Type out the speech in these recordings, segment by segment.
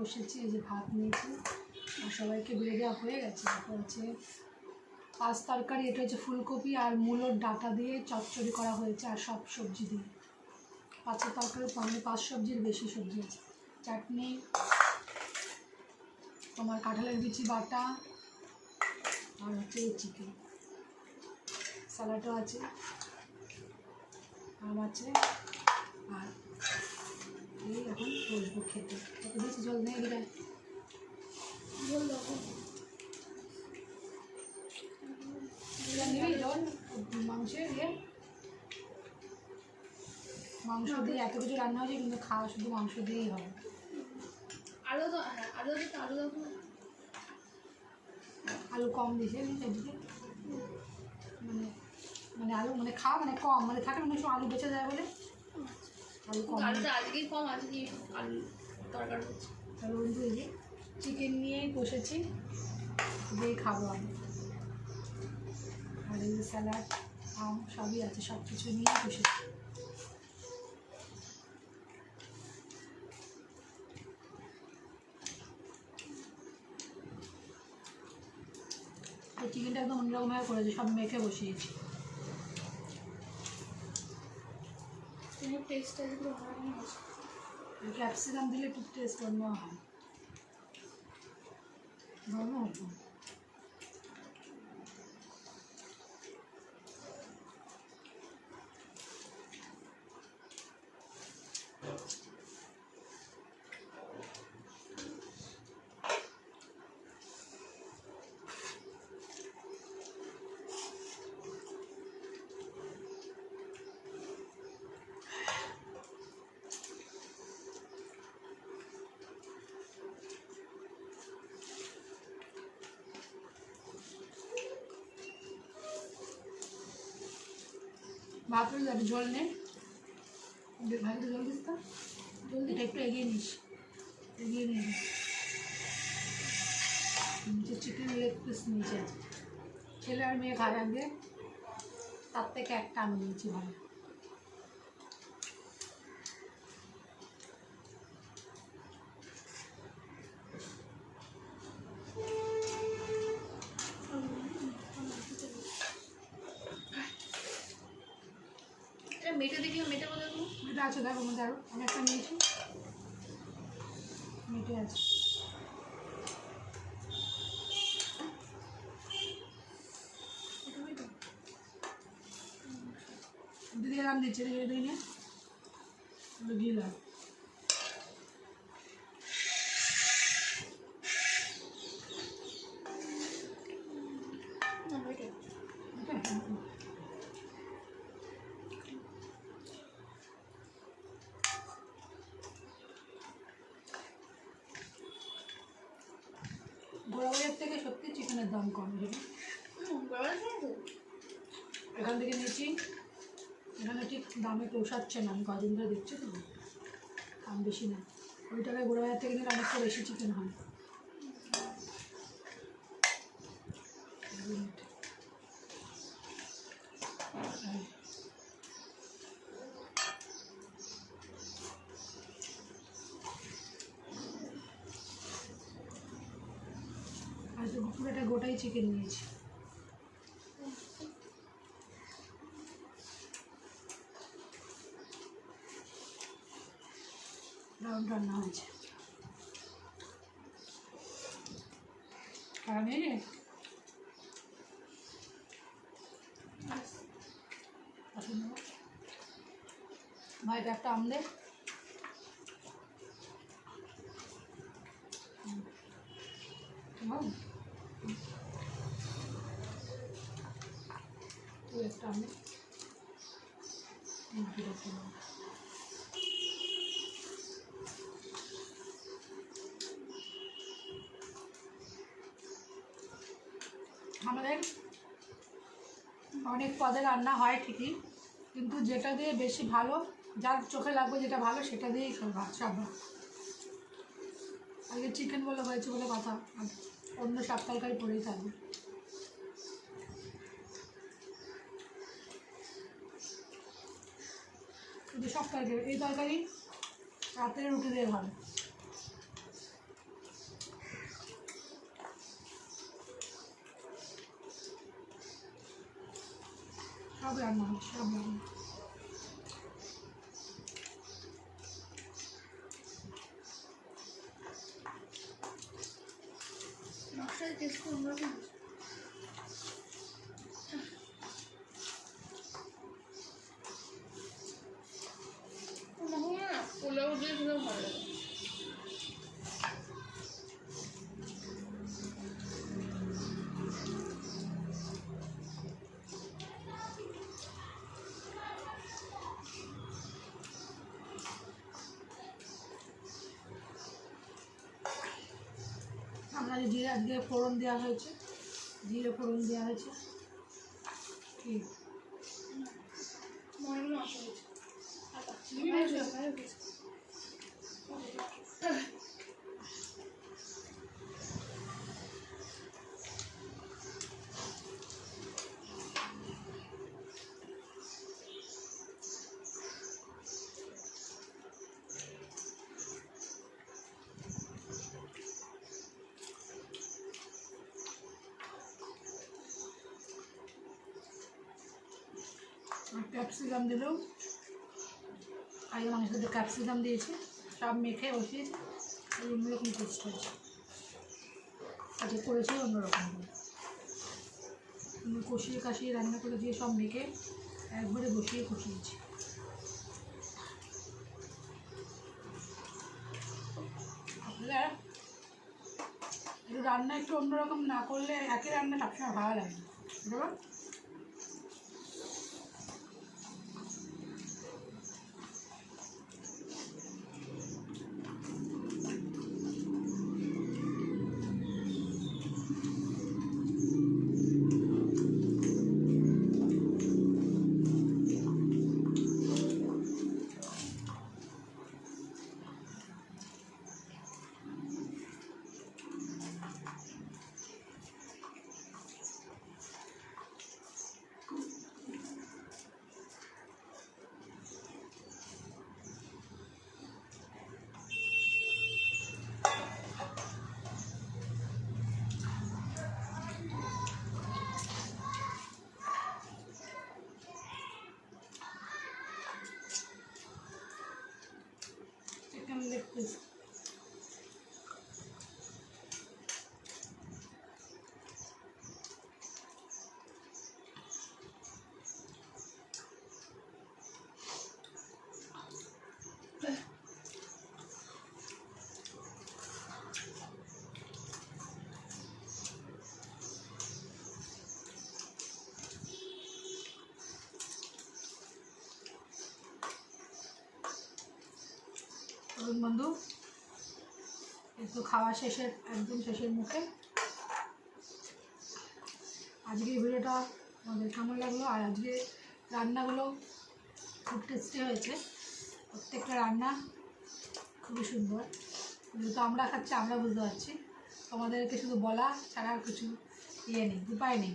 বসেছি, এই যে ভাত নিয়েছি। আর সবাইকে বেড়ে দেওয়া হয়ে গেছে, তারপর হচ্ছে পাঁচ তরকারি, এটা হচ্ছে ফুলকপি আর মূলোর ডাটা দিয়ে চচ্চড়ি করা হয়েছে আর সব সবজি দিয়ে। পাঁচের তরকারি মানে পাঁচ সবজির বেশি সবজি আছে। চাটনি, তোমার কাঁঠালের বিচি, বাটা আর হচ্ছে চিকেন। স্যালাডও আছে। আম আছে আর এই এখন বসবো খেতে। খেতে বেশি জল নেই এদিকে? জল এবার জল? মাংসের ইয়ে। মাংস দিয়ে এত কিছু রান্না হয়েছে কিন্তু খাওয়া শুধু মাংস দিয়েই হবে। আলু দাও হ্যাঁ আলু দিতে আলু আলু কম দিয়েছে এদিকে। মানে মানে আলু মানে খাওয়া মানে কম মানে থাকে মানে আলু বেঁচে যায় বলে। আলু কম আলুটা আজকেই কম আজকে আলু তরকারি হচ্ছে। তাহলে বন্ধু এই যে চিকেন নিয়েই বসেছি দিয়ে খাব আমি। আর এই স্যালাড আম সবই আছে সব কিছু নিয়েই বসেছি চিকেনটা একদম অন্যরকমভাবে করেছে সব মেখে বসিয়েছি। তুমি টেস্ট আজকে ভালো হয়েছে ক্যাপসিকাম দিলে একটু টেস্ট অন্য হয়। ভালো হতো। হয়ে যাবে জল নে। ভাইকে জল দিস তো। জল এটা একটু এগিয়ে নিস। এগিয়ে নিয়ে নিস চিকেন লেগ পিস নিয়েছে ছেলে আর মেয়ে খাওয়া আগে। তার থেকে একটা আমি নিয়েছি ভালো। মেটে দেখি মেটে বলে। দেবো মেটে আছে, দেখো, মধ্যে আরও আমি একটা নিয়েছি। মেটে আছে। দিদি এলাম দিচ্ছে দিয়ে দিই দিলাম না মেটে গোড়াবাড়ির থেকে সত্যি চিকেনের দাম কম এখানে থেকে নিয়েছি। এখানে ঠিক দামে পোষাচ্ছে না, আমি কদিন ধরে দেখছি তো। দাম বেশি না। ওই টাকায় গোড়াবাড়ির থেকে নিলে অনেকটা বেশি চিকেন হয়। পুরোটা গোটাই চিকেন নিয়েছি। রাউন্ড রান্না হয়েছে। আমি? ভাইটা একটা আম আমাদের অনেক পদে রান্না হয় ঠিকই, কিন্তু যেটা দিয়ে বেশি ভালো, যার চোখে লাগবে যেটা ভালো, সেটা দিয়েই খাব সব আগে চিকেন বলে হয়েছে বলে কথা অন্য সব তরকারি পড়েই থাকবে। কিন্তু সব তরকারি এই তরকারি রাতের রুটি দিয়ে ভালো সব রান্না হয় সব রান্না নকশার টেস্ট অন্যরকম। যে জিরে আজকে ফোড়ন দেওয়া হয়েছে। জিরে ফোড়ন দেওয়া হয়েছে। কি মনে আসা হয়েছে আর চিনি হয়েছে ভালো হয়েছে আর ক্যাপসিকাম দিলেও আগে মাংসতে ক্যাপসিকাম দিয়েছি, সব মেখে বসিয়েছি অন্যরকম টেস্ট হয়েছে আজকে করেছি, অন্যরকম করে। কষিয়ে কাশিয়ে রান্না করে দিয়ে সব মেখে একবারে বসিয়ে কষিয়েছি। রান্না একটু অন্যরকম না করলে একই রান্না সবসময় ভালো লাগে বুঝতে পারো? চিকেন লেগ পিস তরুণ বন্ধু। একটু খাওয়া শেষের, একদম শেষের মুখে। আজকে ভিডিওটা আমাদের কেমন লাগল? আর আজকে রান্নাগুলো খুব টেস্টি হয়েছে। প্রত্যেকটা রান্না খুবই সুন্দর। যেহেতু আমরা খাচ্ছি, আমরা বুঝতে পারছি। তোমাদেরকে শুধু বলা ছাড়া আর কিছু ইয়ে নেই, উপায় নেই।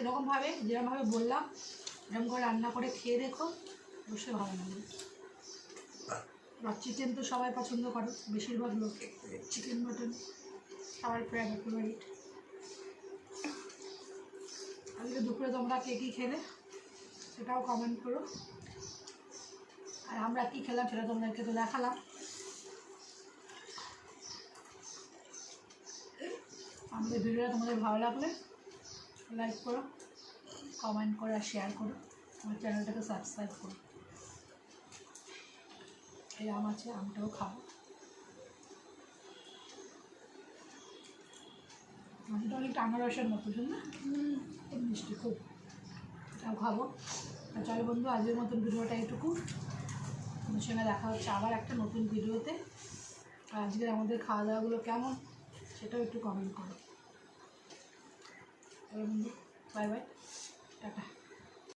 এরকমভাবে, যেরকমভাবে বললাম, এরকম করে রান্না করে খেয়ে দেখো, অবশ্যই ভালো লাগবে। আর চিকেন তো সবাই পছন্দ করে, বেশিরভাগ লোকে চিকেন মটন সবার ফেভারিট ফেভারিট আজকে দুপুরে তোমরা কে কী খেলে সেটাও কমেন্ট করো। আর আমরা কী খেলাম সেটা তোমাদেরকে তো দেখালাম। আমাদের ভিডিওটা তোমাদের ভালো লাগলে লাইক করো কমেন্ট করো আর শেয়ার করো। আমার চ্যানেলটাকে সাবস্ক্রাইব করো। এই আম আছে, আমটাও খাব। আমটা অনেকটা আনারসের মতো না মিষ্টি খুব। এটাও খাব। আর চলো বন্ধু, আজকের মতন ভিডিওটা এইটুকু। তোমার সঙ্গে দেখা হচ্ছে আবার একটা নতুন ভিডিওতে। আর আজকের আমাদের খাওয়া দাওয়াগুলো কেমন, সেটাও একটু কমেন্ট করো। বন্ধু বাই বাই